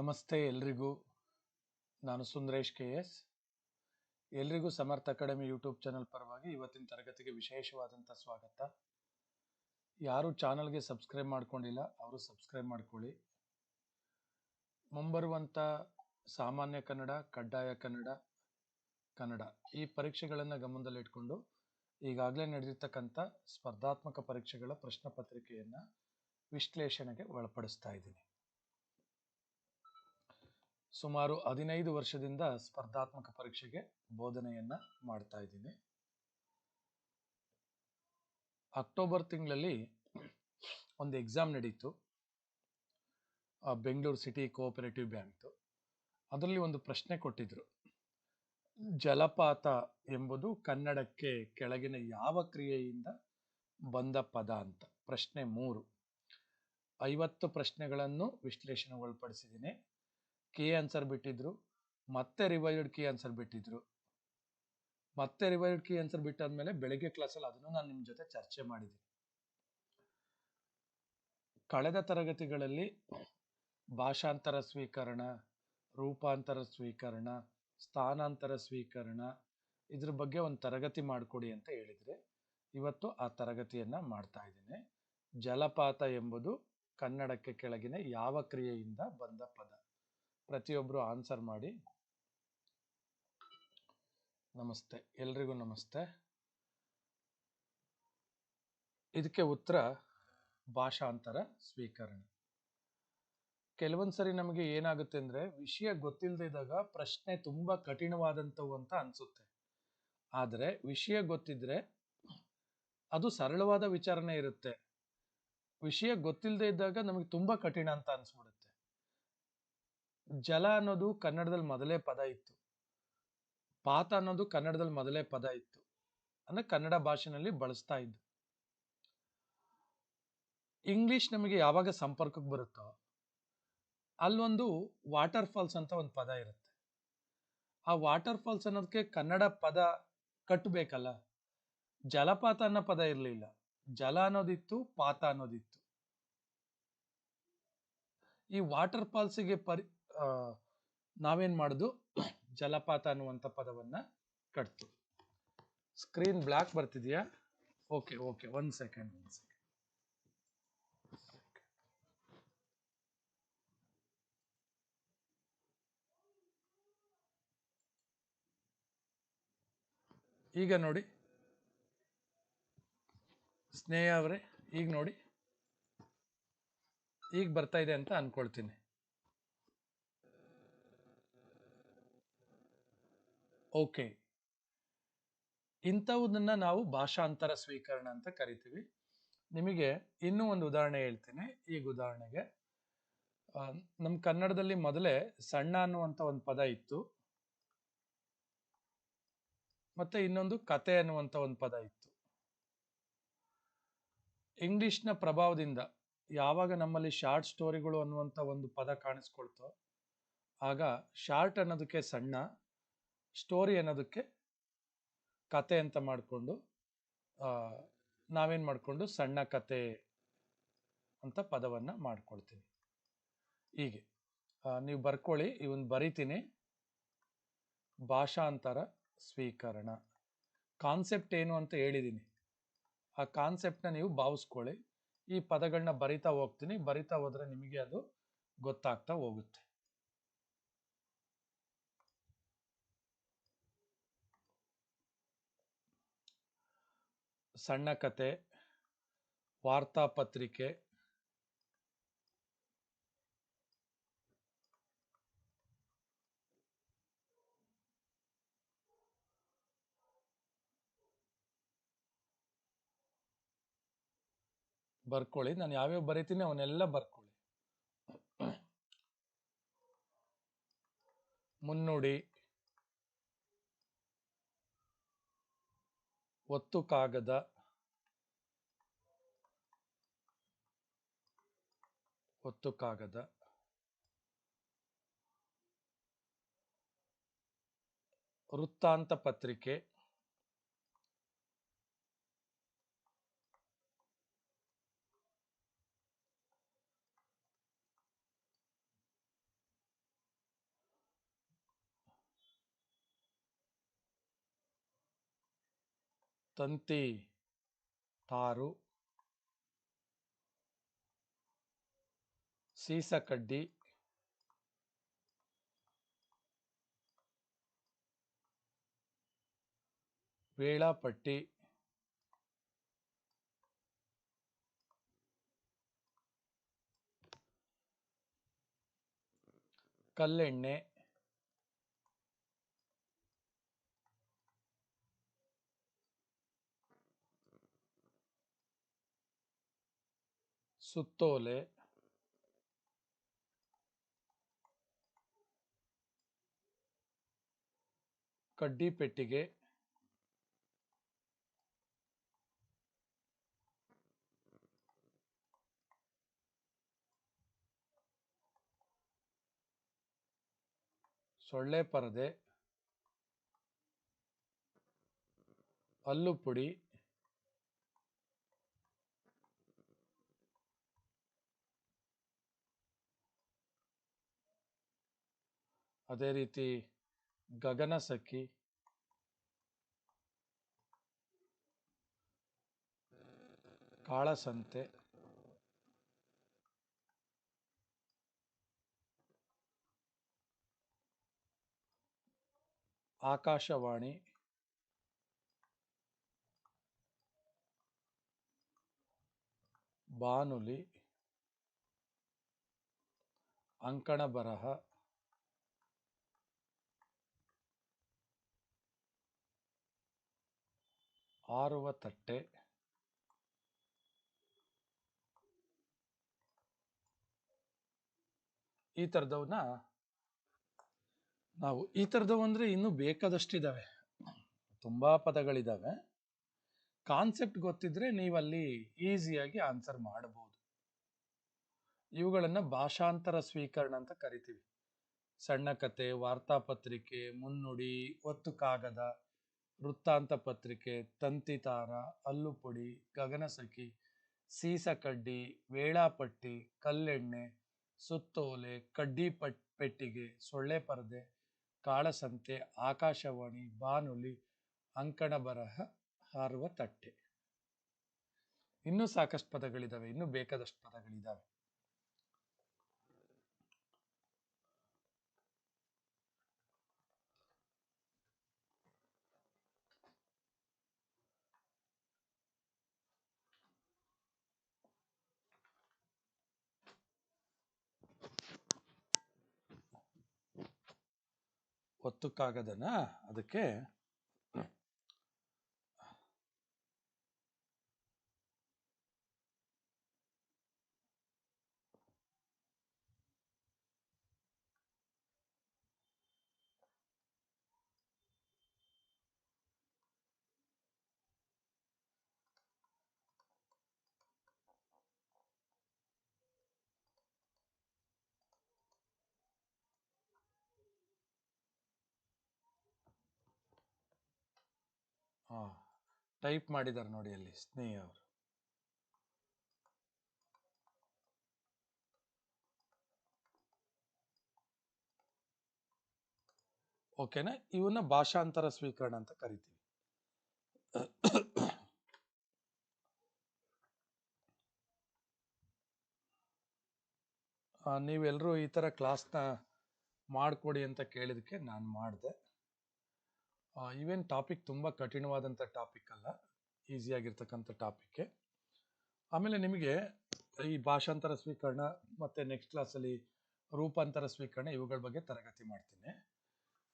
ನಮಸ್ತೆ ಎಲ್ರಿಗೂ. ನಾನು ಸುಂದರೇಶ್ ಕೆ ಎಸ್. ಎಲ್ರಿಗೂ ಸಮರ್ಥ ಅಕಾಡೆಮಿ ಯೂಟ್ಯೂಬ್ ಚಾನಲ್ ಪರವಾಗಿ ಇವತ್ತಿನ ತರಗತಿಗೆ ವಿಶೇಷವಾದಂಥ ಸ್ವಾಗತ. ಯಾರು ಚಾನಲ್ಗೆ ಸಬ್ಸ್ಕ್ರೈಬ್ ಮಾಡ್ಕೊಂಡಿಲ್ಲ, ಅವರು ಸಬ್ಸ್ಕ್ರೈಬ್ ಮಾಡ್ಕೊಳ್ಳಿ. ಮುಂಬರುವಂಥ ಸಾಮಾನ್ಯ ಕನ್ನಡ, ಕಡ್ಡಾಯ ಕನ್ನಡ ಕನ್ನಡ ಈ ಪರೀಕ್ಷೆಗಳನ್ನು ಗಮನದಲ್ಲಿಟ್ಕೊಂಡು ಈಗಾಗಲೇ ನಡೆದಿರ್ತಕ್ಕಂಥ ಸ್ಪರ್ಧಾತ್ಮಕ ಪರೀಕ್ಷೆಗಳ ಪ್ರಶ್ನೆ ಪತ್ರಿಕೆಯನ್ನು ವಿಶ್ಲೇಷಣೆಗೆ ಒಳಪಡಿಸ್ತಾ ಇದ್ದೀನಿ. ಸುಮಾರು ಹದಿನೈದು ವರ್ಷದಿಂದ ಸ್ಪರ್ಧಾತ್ಮಕ ಪರೀಕ್ಷೆಗೆ ಬೋಧನೆಯನ್ನ ಮಾಡ್ತಾ ಇದ್ದೀನಿ. ಅಕ್ಟೋಬರ್ ತಿಂಗಳಲ್ಲಿ ಒಂದು ಎಕ್ಸಾಮ್ ನಡೀತು. ಬೆಂಗಳೂರು ಸಿಟಿ ಕೋಆಪರೇಟಿವ್ ಬ್ಯಾಂಕ್ದು. ಅದರಲ್ಲಿ ಒಂದು ಪ್ರಶ್ನೆ ಕೊಟ್ಟಿದ್ರು. ಜಲಪಾತ ಎಂಬುದು ಕನ್ನಡಕ್ಕೆ ಕೆಳಗಿನ ಯಾವ ಕ್ರಿಯೆಯಿಂದ ಬಂದ ಪದ ಅಂತ. ಪ್ರಶ್ನೆ ಮೂರು. ಐವತ್ತು ಪ್ರಶ್ನೆಗಳನ್ನು ವಿಶ್ಲೇಷಣೆ ಒಳಪಡಿಸಿದ್ದೀನಿ ಕೀ ಆನ್ಸರ್ ಬಿಟ್ಟಿದ್ರು, ಮತ್ತೆ ರಿವೈಸ್ಡ್ ಕೀ ಆನ್ಸರ್ ಬಿಟ್ಟಿದ್ರು. ಮತ್ತೆ ರಿವೈಸ್ಡ್ ಕೀ ಆನ್ಸರ್ ಬಿಟ್ಟಾದ್ಮೇಲೆ ಬೆಳಗ್ಗೆ ಕ್ಲಾಸಲ್ಲಿ ಅದನ್ನು ನಾನು ನಿಮ್ಮ ಜೊತೆ ಚರ್ಚೆ ಮಾಡಿದ್ದೀನಿ ಕಳೆದ ತರಗತಿಗಳಲ್ಲಿ ಭಾಷಾಂತರ ಸ್ವೀಕರಣ, ರೂಪಾಂತರ ಸ್ವೀಕರಣ, ಸ್ಥಾನಾಂತರ ಸ್ವೀಕರಣ, ಇದ್ರ ಬಗ್ಗೆ ಒಂದು ತರಗತಿ ಮಾಡಿಕೊಡಿ ಅಂತ ಹೇಳಿದ್ರೆ, ಇವತ್ತು ಆ ತರಗತಿಯನ್ನ ಮಾಡ್ತಾ ಇದ್ದೀನಿ. ಜಲಪಾತ ಎಂಬುದು ಕನ್ನಡಕ್ಕೆ ಕೆಳಗಿನ ಯಾವ ಕ್ರಿಯೆಯಿಂದ ಬಂದ ಪದ. ಪ್ರತಿಯೊಬ್ಬರು ಆನ್ಸರ್ ಮಾಡಿ. ನಮಸ್ತೆ, ಎಲ್ರಿಗೂ ನಮಸ್ತೆ. ಇದಕ್ಕೆ ಉತ್ತರ ಭಾಷಾಂತರ ಸ್ವೀಕರಣೆ. ಕೆಲವೊಂದ್ ಸರಿ ನಮಗೆ ಏನಾಗುತ್ತೆ ಅಂದ್ರೆ ವಿಷಯ ಗೊತ್ತಿಲ್ಲದೆ ಇದ್ದಾಗ ಪ್ರಶ್ನೆ ತುಂಬಾ ಕಠಿಣವಾದಂಥವು ಅಂತ ಅನ್ಸುತ್ತೆ. ಆದರೆ ವಿಷಯ ಗೊತ್ತಿದ್ರೆ ಅದು ಸರಳವಾದ ವಿಚಾರಣೆ ಇರುತ್ತೆ. ವಿಷಯ ಗೊತ್ತಿಲ್ಲದೆ ಇದ್ದಾಗ ನಮಗೆ ತುಂಬಾ ಕಠಿಣ ಅಂತ ಅನ್ಸ್ಬಿಡುತ್ತೆ. ಜಲ ಅನ್ನೋದು ಕನ್ನಡದಲ್ಲಿ ಮೊದಲೇ ಪದ ಇತ್ತು. ಪಾತ ಅನ್ನೋದು ಕನ್ನಡದಲ್ಲಿ ಮೊದಲೇ ಪದ ಇತ್ತು. ಅಂದ್ರೆ ಕನ್ನಡ ಭಾಷೆನಲ್ಲಿ ಬಳಸ್ತಾ ಇದ್ದು. ಇಂಗ್ಲಿಷ್ ನಮಗೆ ಯಾವಾಗ ಸಂಪರ್ಕಕ್ಕೆ ಬರುತ್ತೋ, ಅಲ್ಲೊಂದು ವಾಟರ್ ಫಾಲ್ಸ್ ಅಂತ ಒಂದು ಪದ ಇರುತ್ತೆ. ಆ ವಾಟರ್ ಫಾಲ್ಸ್ ಅನ್ನೋದಕ್ಕೆ ಕನ್ನಡ ಪದ ಕಟ್ಟಬೇಕಲ್ಲ? ಜಲಪಾತ ಅನ್ನೋ ಪದ ಇರಲಿಲ್ಲ. ಜಲ ಅನ್ನೋದಿತ್ತು, ಪಾತ ಅನ್ನೋದಿತ್ತು. ಈ ವಾಟರ್ ಫಾಲ್ಸ್ಗೆ ಪರಿ ನಾವೇನ್ ಮಾಡುದು? ಜಲಪಾತ ಅನ್ನುವಂಥ ಪದವನ್ನ ಕಟ್ತು ಸ್ಕ್ರೀನ್ ಬ್ಲಾಕ್ ಬರ್ತಿದ್ಯಾ? ಓಕೆ ಓಕೆ ಒಂದ್ ಸೆಕೆಂಡ್ ಒಂದ್ ಸೆಕೆಂಡ್ ಈಗ ನೋಡಿ. ಸ್ನೇಹ ಅವರೇ, ಈಗ ನೋಡಿ. ಈಗ ಬರ್ತಾ ಇದೆ ಅಂತ ಅನ್ಕೊಳ್ತೀನಿ. ಓಕೆ. ಇಂಥವುದನ್ನ ನಾವು ಭಾಷಾಂತರ ಸ್ವೀಕರಣ ಅಂತ ಕರಿತೀವಿ. ನಿಮಗೆ ಇನ್ನೂ ಒಂದು ಉದಾಹರಣೆ ಹೇಳ್ತೀನಿ. ಈಗ ಉದಾಹರಣೆಗೆ ನಮ್ಮ ಕನ್ನಡದಲ್ಲಿ ಮೊದಲೇ ಸಣ್ಣ ಅನ್ನುವಂಥ ಒಂದು ಪದ ಇತ್ತು. ಮತ್ತೆ ಇನ್ನೊಂದು ಕತೆ ಅನ್ನುವಂಥ ಒಂದು ಪದ ಇತ್ತು. ಇಂಗ್ಲಿಷ್ನ ಪ್ರಭಾವದಿಂದ ಯಾವಾಗ ನಮ್ಮಲ್ಲಿ ಶಾರ್ಟ್ ಸ್ಟೋರಿಗಳು ಅನ್ನುವಂಥ ಒಂದು ಪದ ಕಾಣಿಸ್ಕೊಳ್ತೋ, ಆಗ ಶಾರ್ಟ್ ಅನ್ನೋದಕ್ಕೆ ಸಣ್ಣ ಸ್ಟೋರಿ ಅನ್ನೋದಕ್ಕೆ ಕತೆ ಅಂತ ಮಾಡಿಕೊಂಡು ನಾವೇನು ಮಾಡಿಕೊಂಡು ಸಣ್ಣ ಕತೆ ಅಂತ ಪದವನ್ನು ಮಾಡ್ಕೊಳ್ತೀವಿ. ಹೀಗೆ. ನೀವು ಬರ್ಕೊಳ್ಳಿ, ಇವನ್ ಬರಿತೀನಿ. ಭಾಷಾಂತರ ಸ್ವೀಕರಣ. ಕಾನ್ಸೆಪ್ಟ್ ಏನು ಅಂತ ಹೇಳಿದ್ದೀನಿ ಆ ಕಾನ್ಸೆಪ್ಟ್ನ ನೀವು ಭಾವಿಸ್ಕೊಳ್ಳಿ. ಈ ಪದಗಳನ್ನ ಬರಿತಾ ಹೋಗ್ತೀನಿ. ಬರಿತಾ ಹೋದ್ರೆ ನಿಮಗೆ ಅದು ಗೊತ್ತಾಗ್ತಾ ಹೋಗುತ್ತೆ. ಸಣ್ಣ ಕತೆ ವಾರ್ತಾಪತ್ರಿಕೆ ಬರ್ಕೊಳ್ಳಿ ನಾನು ಯಾವ್ಯಾವ ಬರೀತೀನಿ ಅವನ್ನೆಲ್ಲ ಬರ್ಕೊಳ್ಳಿ. ಮುನ್ನುಡಿ. ಒತ್ತು ಕಾಗದ. ಒತ್ತುಕಾಗದ ವೃತ್ತಾಂತ ಪತ್ರಿಕೆ ತಂತಿ ತಾರು ಸೀಸ ಕಡ್ಡಿ ವೇಳಾಪಟ್ಟಿ ಕಲ್ಲೆಣ್ಣೆ ಸುತ್ತೋಲೆ ಕಡ್ಡಿ ಪೆಟ್ಟಿಗೆ. ಸೊಳ್ಳೆ ಪರದೆ. ಹಲ್ಲು ಪುಡಿ. ಅದೇ ರೀತಿ ಗಗನಸಖಿ. ಕಾಳಸಂತೆ. ಆಕಾಶವಾಣಿ. ಬಾನುಲಿ. ಅಂಕಣ ಬರಹ. ಆರುವ ತಟ್ಟೆ. ಈ ಥರದವನ್ನ ನಾವು ಈ ಥರದವು ಅಂದರೆ ಇನ್ನೂ ಬೇಕಾದಷ್ಟಿದ್ದಾವೆ ತುಂಬ ಪದಗಳಿದ್ದಾವೆ ಕಾನ್ಸೆಪ್ಟ್ ಗೊತ್ತಿದ್ರೆ ನೀವಲ್ಲಿ ಈಸಿಯಾಗಿ ಆನ್ಸರ್ ಮಾಡಬಹುದು. ಇವುಗಳನ್ನು ಭಾಷಾಂತರ ಸ್ವೀಕರಣ ಅಂತ ಕರಿತೀವಿ. ಸಣ್ಣ ಕತೆ ವಾರ್ತಾಪತ್ರಿಕೆ ಮುನ್ನುಡಿ, ಒತ್ತು ಕಾಗದ. ವೃತ್ತಾಂತ ಪತ್ರಿಕೆ ತಂತಿತಾರ ಹಲ್ಲು ಪುಡಿ ಗಗನಸಖಿ ಸೀಸಕಡ್ಡಿ ವೇಳಾಪಟ್ಟಿ, ಕಲ್ಲೆಣ್ಣೆ, ಸುತ್ತೋಲೆ, ಕಡ್ಡಿ ಪಟ್, ಪೆಟ್ಟಿಗೆ, ಸೊಳ್ಳೆ ಪರದೆ, ಕಾಳಸಂತೆ, ಆಕಾಶವಾಣಿ, ಬಾನುಲಿ, ಅಂಕಣ ಬರಹ, ಹಾರುವ ತಟ್ಟೆ. ಇನ್ನೂ ಸಾಕಷ್ಟು ಪದಗಳಿದಾವೆ, ಇನ್ನೂ ಬೇಕಾದಷ್ಟು ಪದಗಳಿದಾವೆ. ಒತ್ತು ಕಾಗದನ ಅದಕ್ಕೆ ಟೈಪ್ ಮಾಡಿದ್ದಾರೆ ನೋಡಿ ಅಲ್ಲಿ, ಸ್ನೇಹ ಅವರು. ಓಕೆನಾ? ಇವನ್ನ ಭಾಷಾಂತರ ಸ್ವೀಕರಣ ಅಂತ ಕರಿತೀವಿ. ನೀವೆಲ್ಲರೂ ಈ ಥರ ಕ್ಲಾಸ್ನ ಮಾಡಿಕೊಡಿ ಅಂತ ಕೇಳಿದಕ್ಕೆ ನಾನು ಮಾಡಿದೆ. ಇವೇನು ಟಾಪಿಕ್ ತುಂಬ ಕಠಿಣವಾದಂಥ ಟಾಪಿಕ್ ಅಲ್ಲ. ಈಸಿಯಾಗಿರ್ತಕ್ಕಂಥ ಟಾಪಿಕ್ಕೆ ಆಮೇಲೆ ನಿಮಗೆ ಈ ಭಾಷಾಂತರ ಸ್ವೀಕರಣ ಮತ್ತು ನೆಕ್ಸ್ಟ್ ಕ್ಲಾಸಲ್ಲಿ ರೂಪಾಂತರ ಸ್ವೀಕರಣ ಇವುಗಳ ಬಗ್ಗೆ ತರಗತಿ ಮಾಡ್ತೀನಿ.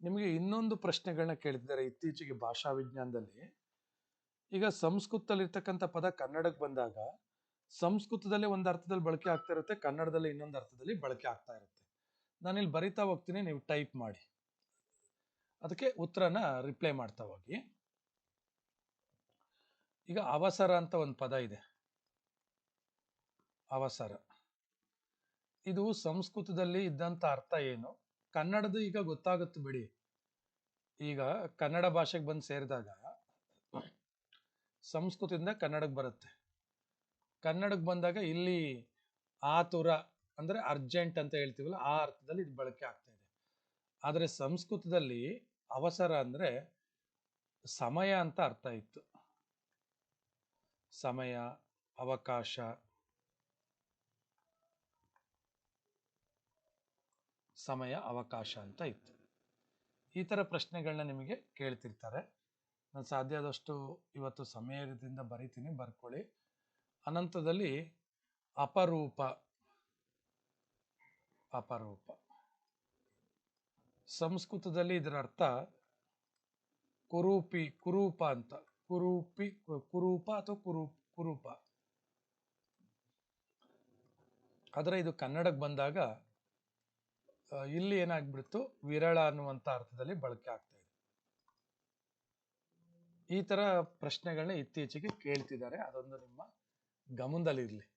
ನಿಮಗೆ ಇನ್ನೊಂದು ಪ್ರಶ್ನೆಗಳನ್ನ ಕೇಳಿದ್ದಾರೆ ಇತ್ತೀಚೆಗೆ ಭಾಷಾ ವಿಜ್ಞಾನದಲ್ಲಿ. ಈಗ ಸಂಸ್ಕೃತದಲ್ಲಿರ್ತಕ್ಕಂಥ ಪದ ಕನ್ನಡಕ್ಕೆ ಬಂದಾಗ ಸಂಸ್ಕೃತದಲ್ಲೇ ಒಂದು ಅರ್ಥದಲ್ಲಿ ಬಳಕೆ ಆಗ್ತಾ ಇರುತ್ತೆ, ಕನ್ನಡದಲ್ಲಿ ಇನ್ನೊಂದು ಅರ್ಥದಲ್ಲಿ ಬಳಕೆ ಆಗ್ತಾ ಇರುತ್ತೆ. ನಾನಿಲ್ಲಿ ಬರಿತಾ ಹೋಗ್ತೀನಿ, ನೀವು ಟೈಪ್ ಮಾಡಿ. ಅದಕ್ಕೆ ಉತ್ತರನ ರಿಪ್ಲೈ ಮಾಡ್ತಾ ಹೋಗಿ. ಈಗ ಅವಸರ ಅಂತ ಒಂದು ಪದ ಇದೆ. ಅವಸರ. ಇದು ಸಂಸ್ಕೃತದಲ್ಲಿ ಇದ್ದಂತ ಅರ್ಥ ಏನು? ಕನ್ನಡದ ಈಗ ಗೊತ್ತಾಗುತ್ತೆ ಬಿಡಿ. ಈಗ ಕನ್ನಡ ಭಾಷೆಗೆ ಬಂದು ಸೇರಿದಾಗ ಸಂಸ್ಕೃತದಿಂದ ಕನ್ನಡಕ್ಕೆ ಬರುತ್ತೆ. ಕನ್ನಡಕ್ಕೆ ಬಂದಾಗ ಇಲ್ಲಿ ಆತುರ ಅಂದ್ರೆ ಅರ್ಜೆಂಟ್ ಅಂತ ಹೇಳ್ತೀವಲ್ಲ, ಆ ಅರ್ಥದಲ್ಲಿ ಇದು ಬಳಕೆ ಆಗ್ತಾ ಇದೆ. ಆದರೆ ಸಂಸ್ಕೃತದಲ್ಲಿ ಅವಸರ ಅಂದ್ರೆ ಸಮಯ ಅಂತ ಅರ್ಥ ಇತ್ತು. ಸಮಯ, ಅವಕಾಶ ಸಮಯ, ಅವಕಾಶ ಅಂತ ಇತ್ತು. ಈ ಥರ ಪ್ರಶ್ನೆಗಳನ್ನ ನಿಮಗೆ ಕೇಳ್ತಿರ್ತಾರೆ. ನಾನು ಸಾಧ್ಯ ಆದಷ್ಟು ಇವತ್ತು ಸಮಯದಿಂದ ಬರಿತೀನಿ, ಬರ್ಕೊಳ್ಳಿ. ಅನಂತದಲ್ಲಿ ಅಪರೂಪ ಅಪರೂಪ. ಸಂಸ್ಕೃತದಲ್ಲಿ ಇದರ ಅರ್ಥ ಕುರೂಪಿ, ಕುರೂಪ ಅಂತ. ಕುರೂಪಿ, ಕುರೂಪ ಅಥವಾ ಕುರು, ಕುರೂಪ. ಆದರೆ ಇದು ಕನ್ನಡಕ್ಕೆ ಬಂದಾಗ ಇಲ್ಲಿ ಏನಾಗ್ಬಿಡ್ತು? ವಿರಳ ಅನ್ನುವಂಥ ಅರ್ಥದಲ್ಲಿ ಬಳಕೆ ಆಗ್ತಾ ಇದೆ. ಈ ತರ ಪ್ರಶ್ನೆಗಳನ್ನ ಇತ್ತೀಚೆಗೆ ಕೇಳ್ತಿದ್ದಾರೆ. ಅದೊಂದು ನಿಮ್ಮ ಗಮನದಲ್ಲಿರಲಿ.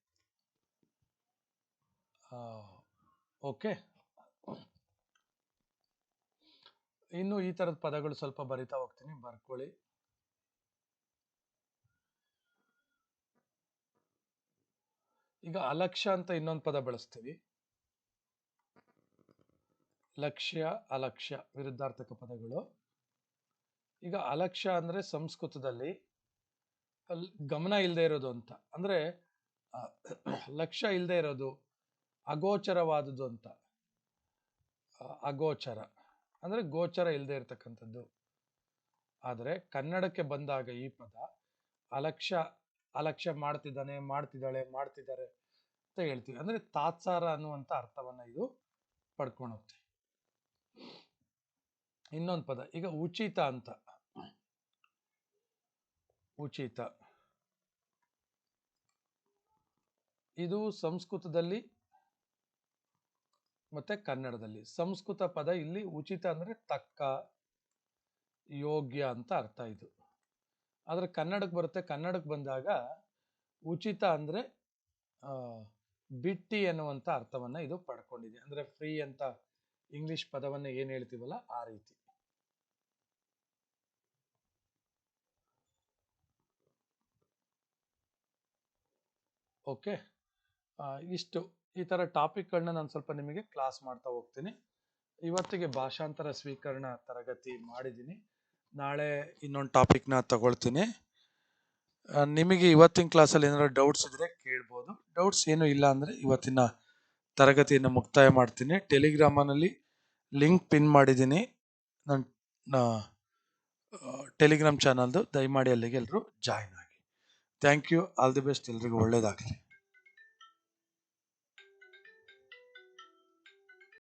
ಓಕೆ? ಇನ್ನು ಈ ತರದ ಪದಗಳು ಸ್ವಲ್ಪ ಬರಿತಾ ಹೋಗ್ತೀನಿ. ಬರ್ಕೊಳ್ಳಿ. ಈಗ ಅಲಕ್ಷ್ಯ ಅಂತ ಇನ್ನೊಂದು ಪದ ಬಳಸ್ತೀವಿ. ಲಕ್ಷ್ಯ, ಅಲಕ್ಷ್ಯ ವಿರುದ್ಧಾರ್ಥಕ ಪದಗಳು. ಈಗ ಅಲಕ್ಷ್ಯ ಅಂದ್ರೆ ಸಂಸ್ಕೃತದಲ್ಲಿ ಗಮನ ಇಲ್ಲದೆ ಇರೋದು ಅಂತ. ಅಂದ್ರೆ ಲಕ್ಷ್ಯ ಇಲ್ಲದೆ ಇರೋದು ಅಗೋಚರವಾದುದು ಅಂತ. ಅಗೋಚರ. ಅಂದ್ರೆ ಗೋಚರ ಇಲ್ಲದೆ ಇರತಕ್ಕಂಥದ್ದು. ಆದರೆ ಕನ್ನಡಕ್ಕೆ ಬಂದಾಗ ಈ ಪದ, ಅಲಕ್ಷ್ಯ ಅಲಕ್ಷ್ಯ ಮಾಡ್ತಿದ್ದಾನೆ, ಮಾಡ್ತಿದ್ದಾಳೆ, ಮಾಡ್ತಿದ್ದಾರೆ ಅಂತ ಹೇಳ್ತೀವಿ. ಅಂದ್ರೆ ತಾತ್ಸಾರ ಅನ್ನುವಂಥ ಅರ್ಥವನ್ನ ಇದು ಪಡ್ಕೊಳುತ್ತೆ ಇನ್ನೊಂದು ಪದ, ಈಗ ಉಚಿತ ಅಂತ. ಉಚಿತ. ಇದು ಸಂಸ್ಕೃತದಲ್ಲಿ ಮತ್ತೆ ಕನ್ನಡದಲ್ಲಿ. ಸಂಸ್ಕೃತ ಪದ ಇಲ್ಲಿ ಉಚಿತ ಅಂದ್ರೆ ತಕ್ಕ, ಯೋಗ್ಯ ಅಂತ ಅರ್ಥ ಇದು. ಆದರೆ ಕನ್ನಡಕ್ಕೆ ಬರುತ್ತೆ. ಕನ್ನಡಕ್ಕೆ ಬಂದಾಗ ಉಚಿತ ಅಂದ್ರೆ ಬಿಟ್ಟಿ ಅನ್ನುವಂಥ ಅರ್ಥವನ್ನ ಇದು ಪಡ್ಕೊಂಡಿದೆ. ಅಂದ್ರೆ ಫ್ರೀ ಅಂತ ಇಂಗ್ಲಿಷ್ ಪದವನ್ನ ಏನು ಹೇಳ್ತೀವಲ್ಲ ಆ ರೀತಿ. ಓಕೆ. ಇಷ್ಟು. ಈ ಥರ ಟಾಪಿಕ್ಗಳನ್ನ ನಾನು ಸ್ವಲ್ಪ ನಿಮಗೆ ಕ್ಲಾಸ್ ಮಾಡ್ತಾ ಹೋಗ್ತೀನಿ. ಇವತ್ತಿಗೆ ಭಾಷಾಂತರ ಸ್ವೀಕರಣ ತರಗತಿ ಮಾಡಿದ್ದೀನಿ. ನಾಳೆ ಇನ್ನೊಂದು ಟಾಪಿಕ್ನ ತಗೊಳ್ತೀನಿ. ನಿಮಗೆ ಇವತ್ತಿನ ಕ್ಲಾಸಲ್ಲಿ ಏನಾದ್ರು ಡೌಟ್ಸ್ ಇದ್ರೆ ಕೇಳ್ಬೋದು. ಡೌಟ್ಸ್ ಏನು ಇಲ್ಲ ಅಂದರೆ ಇವತ್ತಿನ ತರಗತಿಯನ್ನು ಮುಕ್ತಾಯ ಮಾಡ್ತೀನಿ. ಟೆಲಿಗ್ರಾಮನಲ್ಲಿ ಲಿಂಕ್ ಪಿನ್ ಮಾಡಿದ್ದೀನಿ. ನನ್ನ ಟೆಲಿಗ್ರಾಮ್ ಚಾನಲ್ದು ದಯಮಾಡಿ ಅಲ್ಲಿಗೆ ಎಲ್ಲರೂ ಜಾಯ್ನ್ ಆಗಿ. Thank you all the best ಎಲ್ರಿಗೂ ಒಳ್ಳೇದಾಗಲಿ.